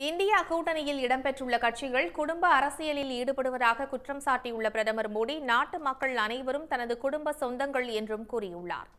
India கூட்டணியில் இடம்பெற்றுள்ள கட்சிகள் குடும்ப அரசியலில் ஈடுபடுவதாக குற்றம் சாட்டியுள்ள பிரதமர் மோடி நாட்டு மக்கள் அனைவரும் தனது குடும்ப சொந்தங்கள் என்றும் கூறியுள்ளார்.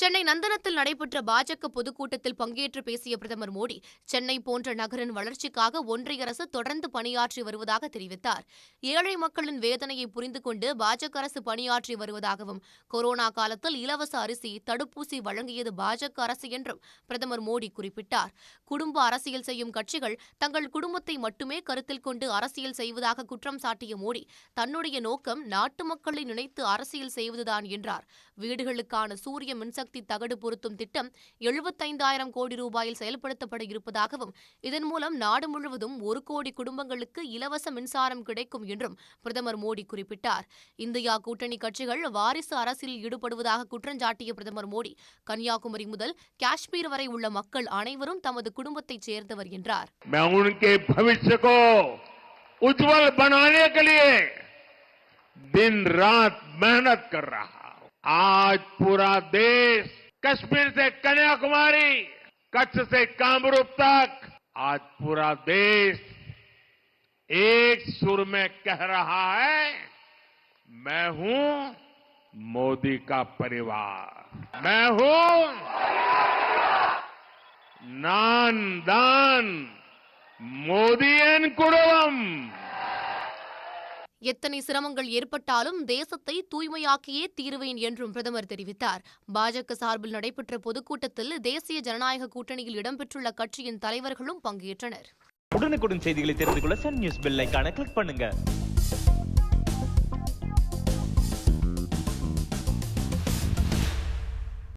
சென்னை நந்தனத்தில் நடைபெற்ற பாஜக பொதுக்கூட்டத்தில் பங்கேற்று பேசிய பிரதமர் மோடி சென்னை போன்ற நகரின் வளர்ச்சிக்காக ஒன்றிய அரசு தொடர்ந்து பணியாற்றி வருவதாக தெரிவித்தார். ஏழை மக்களின் வேதனையை புரிந்து கொண்டு பாஜக அரசு பணியாற்றி வருவதாகவும் கொரோனா காலத்தில் இலவச அரிசி தடுப்பூசி வழங்கியது பாஜக அரசு என்றும் பிரதமர் மோடி குறிப்பிட்டார். குடும்ப அரசியல் செய்யும் கட்சிகள் தங்கள் குடும்பத்தை மட்டுமே கருத்தில் கொண்டு அரசியல் செய்வதாக குற்றம் சாட்டிய மோடி தன்னுடைய நோக்கம் நாட்டு மக்களை நினைத்து அரசியல் செய்வதுதான் என்றார். வீடுகளுக்கான சூரிய மின்சக்தி தகடு பொருத்தும் திட்டம் எழுபத்தைந்தாயிரம் கோடி ரூபாயில் செயல்படுத்தப்பட இருப்பதாகவும் இதன் மூலம் நாடு முழுவதும் ஒரு கோடி குடும்பங்களுக்கு இலவச மின்சாரம் கிடைக்கும் என்றும் பிரதமர் மோடி குறிப்பிட்டார் இந்தியா கூட்டணி கட்சிகள் வாரிசு அரசியலில் ஈடுபடுவதாக குற்றஞ்சாட்டிய பிரதமர் மோடி கன்னியாகுமரி முதல் காஷ்மீர் வரை உள்ள மக்கள் அனைவரும் தமது குடும்பத்தைச் சேர்ந்தவர் என்றார் मैं उनके भविष्य को उज्जवल बनाने के लिए दिन रात मेहनत कर रहा हूं आज पूरा देश कश्मीर से कन्याकुमारी, कच्छ से कामरूप तक, आज पूरा देश एक सुर में कह रहा है, मैं हूँ मोदी का परिवार। मैं हूँ नान दान मोदी एन कुड़ुम எத்தனை சிரமங்கள் ஏற்பட்டாலும் தேசத்தை தூய்மையாக்கியே தீருவேன் என்றும் பிரதமர் தெரிவித்தார். பாஜக சார்பில் நடைபெற்ற பொதுக்கூட்டத்தில் தேசிய ஜனநாயக கூட்டணியில் இடம்பெற்றுள்ள கட்சியின் தலைவர்களும் பங்கேற்றனர். உடனுக்குடன் செய்திகளை தெரிந்து கொள்ள சன் நியூஸ் பெல் கிளிக் பண்ணுங்க.